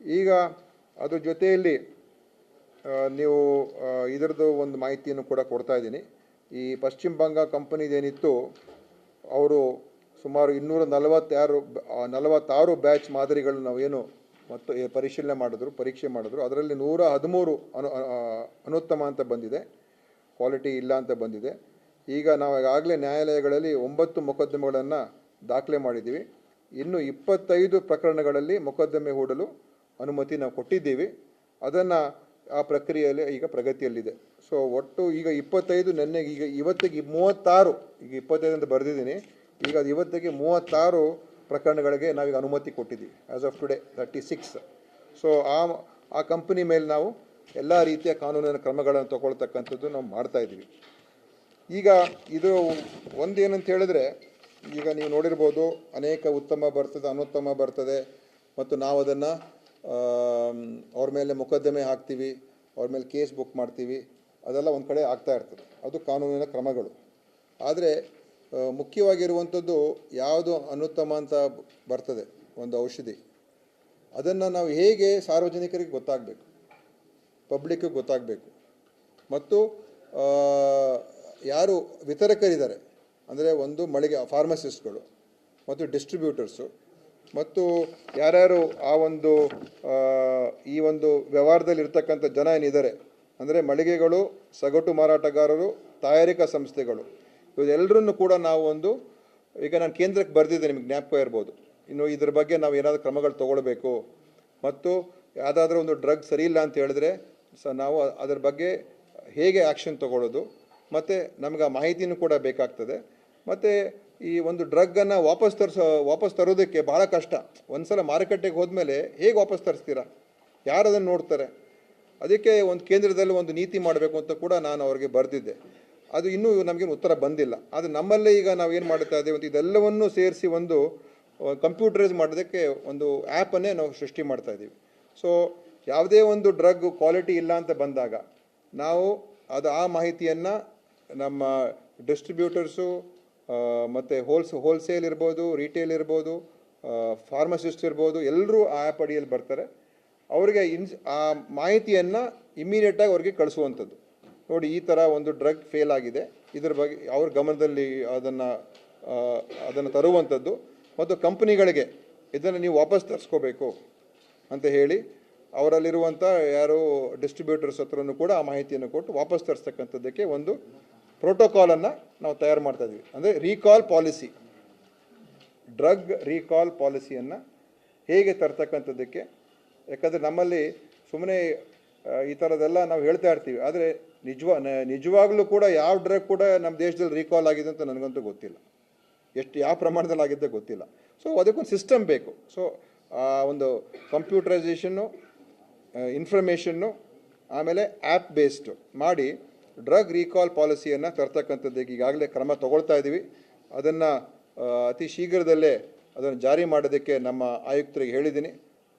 ಈಗ ಅದ್ರ ಜೊತೆಯಲ್ಲಿ ನೀವು ಇದರದ್ದು ಒಂದು ಮಾಹಿತಿಯನ್ನು ಕೂಡ ಕೊಡ್ತಾ ಇದ್ದೀನಿ. ಈ ಪಶ್ಚಿಮ ಬಂಗ ಕಂಪನಿದೇನಿತ್ತು, ಅವರು ಸುಮಾರು ಇನ್ನೂರ ನಲವತ್ತಾರು ನಲವತ್ತಾರು ಬ್ಯಾಚ್ ಮಾದರಿಗಳು ನಾವೇನು ಮತ್ತು ಪರಿಶೀಲನೆ ಮಾಡಿದ್ರು, ಪರೀಕ್ಷೆ ಮಾಡಿದ್ರು. ಅದರಲ್ಲಿ ನೂರ ಹದಿಮೂರು ಅನು ಅನುತ್ತಮ ಅಂತ ಬಂದಿದೆ. ಕ್ವಾಲಿಟಿ ಇಲ್ಲ ಅಂತ ಬಂದಿದೆ. ಈಗ ನಾವು ಈಗಾಗಲೇ ನ್ಯಾಯಾಲಯಗಳಲ್ಲಿ ಒಂಬತ್ತು ಮೊಕದ್ದಮೆಗಳನ್ನು ದಾಖಲೆ ಮಾಡಿದ್ದೀವಿ. ಇನ್ನು ಇಪ್ಪತ್ತೈದು ಪ್ರಕರಣಗಳಲ್ಲಿ ಮೊಕದ್ದಮೆ ಹೂಡಲು ಅನುಮತಿ ನಾವು ಕೊಟ್ಟಿದ್ದೀವಿ. ಅದನ್ನು ಆ ಪ್ರಕ್ರಿಯೆಯಲ್ಲಿ ಈಗ ಪ್ರಗತಿಯಲ್ಲಿದೆ. ಸೊ ಒಟ್ಟು ಈಗ ಇಪ್ಪತ್ತೈದು ನೆನ್ನೆ ಈಗ ಇವತ್ತಿಗೆ ಮೂವತ್ತಾರು, ಈಗ ಇಪ್ಪತ್ತೈದು ಅಂತ ಬರೆದಿದ್ದೀನಿ. ಈಗ ಅದು ಇವತ್ತಿಗೆ ಮೂವತ್ತಾರು ಪ್ರಕರಣಗಳಿಗೆ ನಾವೀಗ ಅನುಮತಿ ಕೊಟ್ಟಿದ್ದೀವಿ. As of today thirty six so ಆ ಆ ಕಂಪನಿ ಮೇಲೆ ನಾವು ಎಲ್ಲ ರೀತಿಯ ಕಾನೂನಿನ ಕ್ರಮಗಳನ್ನು ತಗೊಳ್ತಕ್ಕಂಥದ್ದು ನಾವು ಮಾಡ್ತಾಯಿದ್ದೀವಿ ಈಗ ಇದು ಒಂದೇನಂತ ಹೇಳಿದ್ರೆ, ಈಗ ನೀವು ನೋಡಿರ್ಬೋದು ಅನೇಕ ಉತ್ತಮ ಬರ್ತದೆ, ಅನುತ್ತಮ ಬರ್ತದೆ, ಮತ್ತು ನಾವು ಅದನ್ನು ಅವ್ರ ಮೇಲೆ ಮೊಕದ್ದಮೆ ಹಾಕ್ತೀವಿ, ಅವ್ರ ಮೇಲೆ ಕೇಸ್ ಬುಕ್ ಮಾಡ್ತೀವಿ, ಅದೆಲ್ಲ ಒಂದು ಕಡೆ ಆಗ್ತಾ ಇರ್ತದೆ. ಅದು ಕಾನೂನಿನ ಕ್ರಮಗಳು. ಆದರೆ ಮುಖ್ಯವಾಗಿರುವಂಥದ್ದು ಯಾವುದು ಅನುತ್ತಮ ಅಂತ ಬರ್ತದೆ, ಒಂದು ಔಷಧಿ. ಅದನ್ನು ನಾವು ಹೇಗೆ ಸಾರ್ವಜನಿಕರಿಗೆ ಗೊತ್ತಾಗಬೇಕು? ಪಬ್ಲಿಕ್ಕಿಗೆ ಗೊತ್ತಾಗಬೇಕು. ಮತ್ತು ಯಾರು ವಿತರಕರಿದ್ದಾರೆ, ಅಂದರೆ ಒಂದು ಮಳಿಗೆ, ಫಾರ್ಮಸಿಸ್ಟ್ಗಳು ಮತ್ತು ಡಿಸ್ಟ್ರಿಬ್ಯೂಟರ್ಸು ಮತ್ತು ಯಾರ್ಯಾರು ಆ ಒಂದು ಈ ಒಂದು ವ್ಯವಹಾರದಲ್ಲಿ ಇರ್ತಕ್ಕಂಥ ಜನ ಏನಿದ್ದಾರೆ, ಅಂದರೆ ಮಳಿಗೆಗಳು, ಸಗಟು ಮಾರಾಟಗಾರರು, ತಯಾರಿಕಾ ಸಂಸ್ಥೆಗಳು ಇವರೆಲ್ಲರನ್ನು ಕೂಡ ನಾವು ಒಂದು, ಈಗ ನಾನು ಕೇಂದ್ರಕ್ಕೆ ಬರೆದಿದ್ದೆ ನಿಮಗೆ ಜ್ಞಾಪಕ ಇರ್ಬೋದು. ಇನ್ನು ಇದ್ರ ಬಗ್ಗೆ ನಾವು ಏನಾದರೂ ಕ್ರಮಗಳು ತಗೊಳ್ಬೇಕು. ಮತ್ತು ಯಾವುದಾದ್ರೂ ಒಂದು ಡ್ರಗ್ ಸರಿ ಇಲ್ಲ ಅಂತ ಹೇಳಿದ್ರೆ, ಸ, ನಾವು ಅದರ ಬಗ್ಗೆ ಹೇಗೆ ಆ್ಯಕ್ಷನ್ ತಗೊಳ್ಳೋದು, ಮತ್ತು ನಮ್ಗೆ ಆ ಮಾಹಿತಿನೂ ಕೂಡ ಬೇಕಾಗ್ತದೆ. ಮತ್ತು ಈ ಒಂದು ಡ್ರಗ್ಗನ್ನು ವಾಪಸ್ ತರಿಸೋ, ವಾಪಸ್ ತರೋದಕ್ಕೆ ಭಾಳ ಕಷ್ಟ. ಒಂದ್ಸಲ ಮಾರುಕಟ್ಟೆಗೆ ಹೋದ್ಮೇಲೆ ಹೇಗೆ ವಾಪಸ್ ತರಿಸ್ತೀರಾ? ಯಾರು ಅದನ್ನು ನೋಡ್ತಾರೆ? ಅದಕ್ಕೆ ಒಂದು ಕೇಂದ್ರದಲ್ಲಿ ಒಂದು ನೀತಿ ಮಾಡಬೇಕು ಅಂತ ಕೂಡ ನಾನು ಅವ್ರಿಗೆ ಬರೆದಿದ್ದೆ. ಅದು ಇನ್ನೂ ನಮಗೇನು ಉತ್ತರ ಬಂದಿಲ್ಲ. ಆದರೆ ನಮ್ಮಲ್ಲೇ ಈಗ ನಾವು ಏನು ಮಾಡ್ತಾ ಇದ್ದೇವೆ ಇದೆಲ್ಲವನ್ನೂ ಸೇರಿಸಿ ಒಂದು ಕಂಪ್ಯೂಟರೈಸ್ ಮಾಡೋದಕ್ಕೆ ಒಂದು ಆ್ಯಪನ್ನೇ ನಾವು ಸೃಷ್ಟಿ ಮಾಡ್ತಾ ಇದ್ದೀವಿ. ಸೊ ಯಾವುದೇ ಒಂದು ಡ್ರಗ್ ಕ್ವಾಲಿಟಿ ಇಲ್ಲ ಅಂತ ಬಂದಾಗ ನಾವು ಅದು ಆ ಮಾಹಿತಿಯನ್ನು ನಮ್ಮ ಡಿಸ್ಟ್ರಿಬ್ಯೂಟರ್ಸು ಮತ್ತು ಹೋಲ್ಸ್ ಹೋಲ್ಸೇಲ್ ಇರ್ಬೋದು ರಿಟೇಲ್ ಇರ್ಬೋದು ಫಾರ್ಮಸಿಸ್ಟ್ ಇರ್ಬೋದು ಎಲ್ಲರೂ ಆ ಆ್ಯಪ್ ಅಡಿಯಲ್ಲಿ ಬರ್ತಾರೆ. ಅವರಿಗೆ ಇನ್ಸ್ ಆ ಮಾಹಿತಿಯನ್ನು ಇಮ್ಮಿಡಿಯೇಟಾಗಿ ಅವ್ರಿಗೆ ಕಳಿಸುವಂಥದ್ದು. ನೋಡಿ, ಈ ಥರ ಒಂದು ಡ್ರಗ್ ಫೇಲ್ ಆಗಿದೆ. ಇದ್ರ ಬಗ್ಗೆ ಅವ್ರ ಗಮನದಲ್ಲಿ ಅದನ್ನು ಅದನ್ನು ತರುವಂಥದ್ದು. ಮತ್ತು ಕಂಪ್ನಿಗಳಿಗೆ ಇದನ್ನು ನೀವು ವಾಪಸ್ ತರಿಸ್ಕೋಬೇಕು ಅಂತ ಹೇಳಿ ಅವರಲ್ಲಿರುವಂಥ ಯಾರು ಡಿಸ್ಟ್ರಿಬ್ಯೂಟರ್ಸ್ ಹತ್ರನೂ ಕೂಡ ಆ ಮಾಹಿತಿಯನ್ನು ಕೊಟ್ಟು ವಾಪಸ್ ತರಿಸ್ತಕ್ಕಂಥದ್ದಕ್ಕೆ ಒಂದು ಪ್ರೋಟೋಕಾಲನ್ನು ನಾವು ತಯಾರು ಮಾಡ್ತಾ ಇದ್ದೀವಿ ಅಂದರೆ ರೀಕಾಲ್ ಪಾಲಿಸಿ ಡ್ರಗ್ ರೀಕಾಲ್ ಪಾಲಿಸಿಯನ್ನು ಹೇಗೆ ತರ್ತಕ್ಕಂಥದ್ದಕ್ಕೆ, ಯಾಕಂದರೆ ನಮ್ಮಲ್ಲಿ ಸುಮ್ಮನೆ ಈ ಥರದ್ದೆಲ್ಲ ನಾವು ಹೇಳ್ತಾ ಇರ್ತೀವಿ. ಆದರೆ ನಿಜವಾ ನಿಜವಾಗ್ಲೂ ಕೂಡ ಯಾವ ಡ್ರಗ್ ಕೂಡ ನಮ್ಮ ದೇಶದಲ್ಲಿ ರೀಕಾಲ್ ಆಗಿದೆ ಅಂತ ನನಗಂತೂ ಗೊತ್ತಿಲ್ಲ. ಎಷ್ಟು, ಯಾವ ಪ್ರಮಾಣದಲ್ಲಿ ಆಗಿದ್ದೆ ಗೊತ್ತಿಲ್ಲ. ಸೊ ಅದಕ್ಕೊಂದು ಸಿಸ್ಟಮ್ ಬೇಕು. ಸೊ ಆ, ಒಂದು ಕಂಪ್ಯೂಟರೈಸೇಷನ್ನು ಇನ್ಫಾರ್ಮೇಷನ್ನು ಆಮೇಲೆ ಆ್ಯಪ್ ಬೇಸ್ಡು ಮಾಡಿ ಡ್ರಗ್ ರೀಕಾಲ್ ಪಾಲಿಸಿಯನ್ನು ತರ್ತಕ್ಕಂಥದ್ದಕ್ಕೆ ಈಗಾಗಲೇ ಕ್ರಮ ತಗೊಳ್ತಾ ಇದ್ದೀವಿ. ಅದನ್ನು ಅತಿ ಶೀಘ್ರದಲ್ಲೇ ಅದನ್ನು ಜಾರಿ ಮಾಡೋದಕ್ಕೆ ನಮ್ಮ ಆಯುಕ್ತರಿಗೆ ಹೇಳಿದ್ದೀನಿ.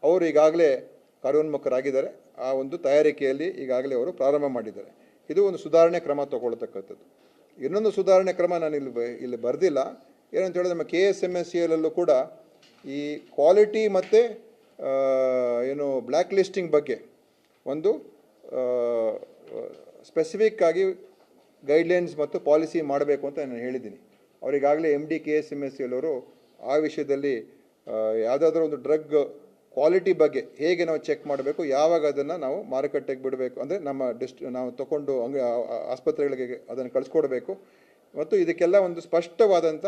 ಅವರು ಈಗಾಗಲೇ ಕಾರ್ಯೋನ್ಮುಖರಾಗಿದ್ದಾರೆ. ಆ ಒಂದು ತಯಾರಿಕೆಯಲ್ಲಿ ಈಗಾಗಲೇ ಅವರು ಪ್ರಾರಂಭ ಮಾಡಿದ್ದಾರೆ. ಇದು ಒಂದು ಸುಧಾರಣೆ ಕ್ರಮ ತಗೊಳ್ತಕ್ಕಂಥದ್ದು. ಇನ್ನೊಂದು ಸುಧಾರಣೆ ಕ್ರಮ ನಾನು ಇಲ್ಲಿ ಇಲ್ಲಿ ಬರೆದಿಲ್ಲ. ಏನಂತ ಹೇಳಿದ್ರೆ ನಮ್ಮ K S M S C ಕೂಡ ಈ ಕ್ವಾಲಿಟಿ ಮತ್ತು ಏನು ಬ್ಲ್ಯಾಕ್ ಲಿಸ್ಟಿಂಗ್ ಬಗ್ಗೆ ಒಂದು ಸ್ಪೆಸಿಫಿಕ್ ಆಗಿ ಗೈಡ್ಲೈನ್ಸ್ ಮತ್ತು ಪಾಲಿಸಿ ಮಾಡಬೇಕು ಅಂತ ನಾನು ಹೇಳಿದ್ದೀನಿ. ಅವರಿಗಾಗಲೇ M D K S M S C ಎಲ್ಲವರು ಆ ವಿಷಯದಲ್ಲಿ ಯಾವುದಾದ್ರೂ ಒಂದು ಡ್ರಗ್ ಕ್ವಾಲಿಟಿ ಬಗ್ಗೆ ಹೇಗೆ ನಾವು ಚೆಕ್ ಮಾಡಬೇಕು, ಯಾವಾಗ ಅದನ್ನು ನಾವು ಮಾರುಕಟ್ಟೆಗೆ ಬಿಡಬೇಕು, ಅಂದರೆ ನಮ್ಮ ಡಿಸ್ಟ್, ನಾವು ತಗೊಂಡು ಅಂಗ ಆಸ್ಪತ್ರೆಗಳಿಗೆ ಅದನ್ನು ಕಳಿಸ್ಕೊಡ್ಬೇಕು. ಮತ್ತು ಇದಕ್ಕೆಲ್ಲ ಒಂದು ಸ್ಪಷ್ಟವಾದಂಥ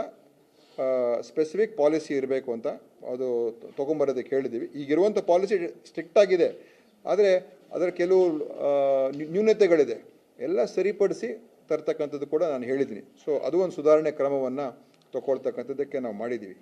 ಸ್ಪೆಸಿಫಿಕ್ ಪಾಲಿಸಿ ಇರಬೇಕು ಅಂತ ಅದು ತೊಗೊಂಬರೋದಕ್ಕೆ ಹೇಳಿದ್ದೀವಿ. ಈಗಿರುವಂಥ ಪಾಲಿಸಿ ಸ್ಟ್ರಿಕ್ಟಾಗಿದೆ ಆದರೆ ಅದರ ಕೆಲವು ನ್ಯೂನತೆಗಳಿದೆ. ಎಲ್ಲ ಸರಿಪಡಿಸಿ ತರ್ತಕ್ಕಂಥದ್ದು ಕೂಡ ನಾನು ಹೇಳಿದ್ದೀನಿ. ಸೊ ಅದು ಒಂದು ಸುಧಾರಣೆ ಕ್ರಮವನ್ನು ತಗೊಳ್ತಕ್ಕಂಥದ್ದಕ್ಕೆ ನಾವು ಮಾಡಿದ್ದೀವಿ.